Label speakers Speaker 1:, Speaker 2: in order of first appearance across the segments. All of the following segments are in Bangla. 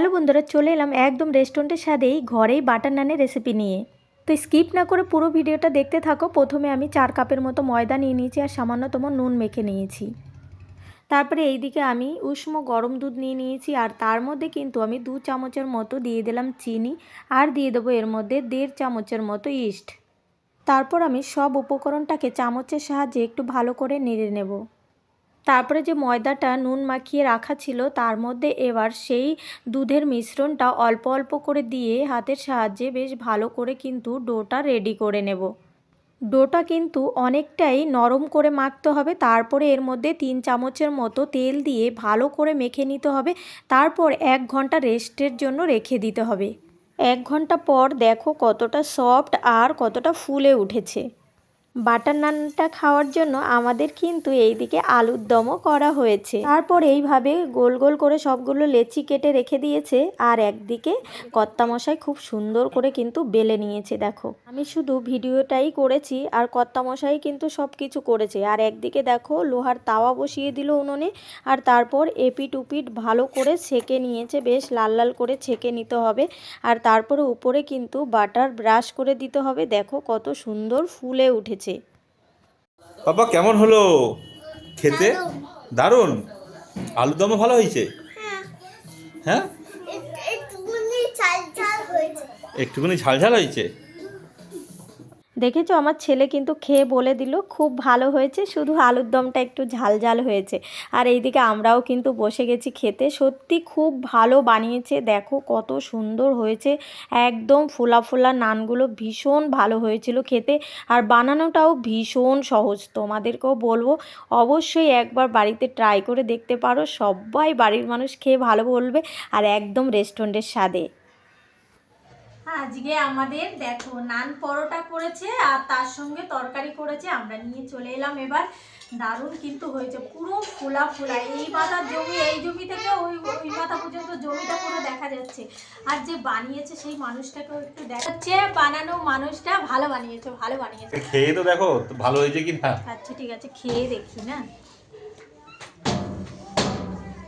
Speaker 1: হ্যালো বন্ধুরা, চলে এলাম একদম রেস্টুরেন্টের স্বাদেই ঘরেই বাটার নানের রেসিপি নিয়ে। তো স্কিপ না করে পুরো ভিডিওটা দেখতে থাকো। প্রথমে আমি চার কাপের মতো ময়দা নিয়ে নিয়েছি আর সামান্যতম নুন মেখে নিয়েছি। তারপরে এইদিকে আমি উষ্ণ গরম দুধ নিয়ে নিয়েছি আর তার মধ্যে কিন্তু আমি দু চামচের মতো দিয়ে দিলাম চিনি আর দিয়ে দেবো এর মধ্যে দেড় চামচের মতো ইস্ট তারপর আমি সব উপকরণটাকে চামচের সাহায্যে একটু ভালো করে নেড়ে নেব। তারপরে যে ময়দাটা নুন মাখিয়ে রাখা ছিল, তার মধ্যে এবার সেই দুধের মিশ্রণটা অল্প অল্প করে দিয়ে হাতের সাহায্যে বেশ ভালো করে কিন্তু ডোটা রেডি করে নেব। ডোটা কিন্তু অনেকটাই নরম করে মাখতে হবে, তারপরে এর মধ্যে তিন চামচের মতো তেল দিয়ে ভালো করে মেখে নিতে হবে, তারপর এক ঘণ্টা রেস্টের জন্য রেখে দিতে হবে। এক ঘণ্টা পর দেখো কতটা সফট আর কতটা ফুলে উঠেছে। বাটার নানটা খাওয়ার জন্য আমাদের কিন্তু এইদিকে আলুর দমও করা হয়েছে। তারপর এইভাবে গোল গোল করে সবগুলো লেচি কেটে রেখে দিয়েছে আর একদিকে কর্তামশাই খুব সুন্দর করে কিন্তু বেলে নিয়েছে, দেখো। আমি শুধু ভিডিওটাই করেছি আর কর্তামশাই কিন্তু সব কিছু করেছে। আর একদিকে দেখো লোহার তাওয়া বসিয়ে দিল উনুনে আর তারপর এপিট উপিট ভালো করে ছেঁকে নিয়েছে, বেশ লাল লাল করে ছেঁকে নিতে হবে। আর তারপরে উপরে কিন্তু বাটার ব্রাশ করে দিতে হবে, দেখো কত সুন্দর ফুলে উঠেছে।
Speaker 2: বাবা কেমন হলো? খেতে? দারুণ? আলু দমও ভালো হয়েছে? হ্যাঁ।
Speaker 3: একটু- একটুখানি ঝাল ঝাল হয়েছে।
Speaker 2: একটুখানি ঝাল ঝাল হয়েছে?
Speaker 1: দেখেছ? আমার ছেলে কিন্তু খেয়ে বলে দিল, খুব ভালো হয়েছে, শুধু আলুর দমটা একটু ঝাল ঝাল হয়েছে। আর এইদিকে আমরাও কিন্তু বসে গেছি খেতে, সত্যি খুব ভালো বানিয়েছে, দেখো কত সুন্দর হয়েছে, একদম ফোলা ফোলা নানগুলো ভীষণ ভালো হয়েছিল খেতে, আর বানানোটাও ভীষণ সহজ, তোমাদেরকেও বলব, অবশ্যই একবার বাড়িতে ট্রাই করে দেখতে পারো, সবাই বাড়ির মানুষ খেয়ে ভালো বলবে, আর একদম রেস্টুরেন্টের স্বাদে। আজকে আমাদের দেখো নান পরোটা করেছে আর তার সঙ্গে তরকারি করেছে। আমরা নিয়ে চলে এলাম এবার। দারুণ কিন্তু হয়েছে পুরো ফোলা ফোলা। এই মাথার জমি এই জমি থেকে ওই ওই মাথা পর্যন্ত জমিটা পুরো দেখা যাচ্ছে। আর যে বানিয়েছে সেই মানুষটাকেও একটু দেখা যাচ্ছে বানানো মানুষটা ভালো বানিয়েছে ভালো বানিয়েছে।
Speaker 2: খেয়ে তো দেখো ভালো হয়েছে কি না
Speaker 1: আচ্ছা ঠিক আছে খেয়ে দেখি না?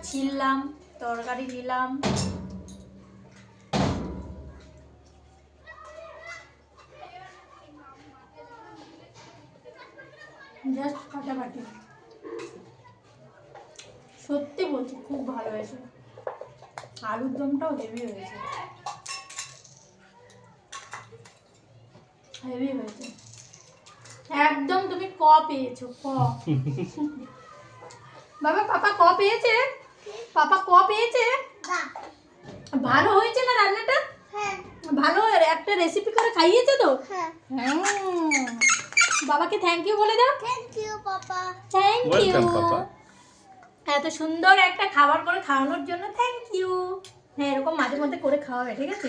Speaker 1: ছিললাম তরকারি নিলাম। জাস্ট ফাটাফাটি সত্যি বলছি খুব ভালো হয়েছে। আলুর দমটাও হেভি হয়েছে। হেভি হয়েছে। একদম তুমি ক পেয়েছ ক। বাবা পাপা ক পেয়েছে? পাপা ক পেয়েছে? ভালো হয়েছে না রান্নাটা?
Speaker 3: হ্যাঁ।
Speaker 1: ভালো একটা রেসিপি করে খাইয়েছে তো?
Speaker 3: হ্যাঁ।
Speaker 1: হ্যাঁ বাবাকে থ্যাংক ইউ বলে দাও।
Speaker 3: Thank you papa
Speaker 1: thank you
Speaker 2: welcome papa
Speaker 1: এত সুন্দর একটা খাবার করে খাওয়ানোর জন্য থ্যাংক ইউ হ্যাঁ এরকম মাঝে মধ্যে করে খাওয়াবে ঠিক আছে?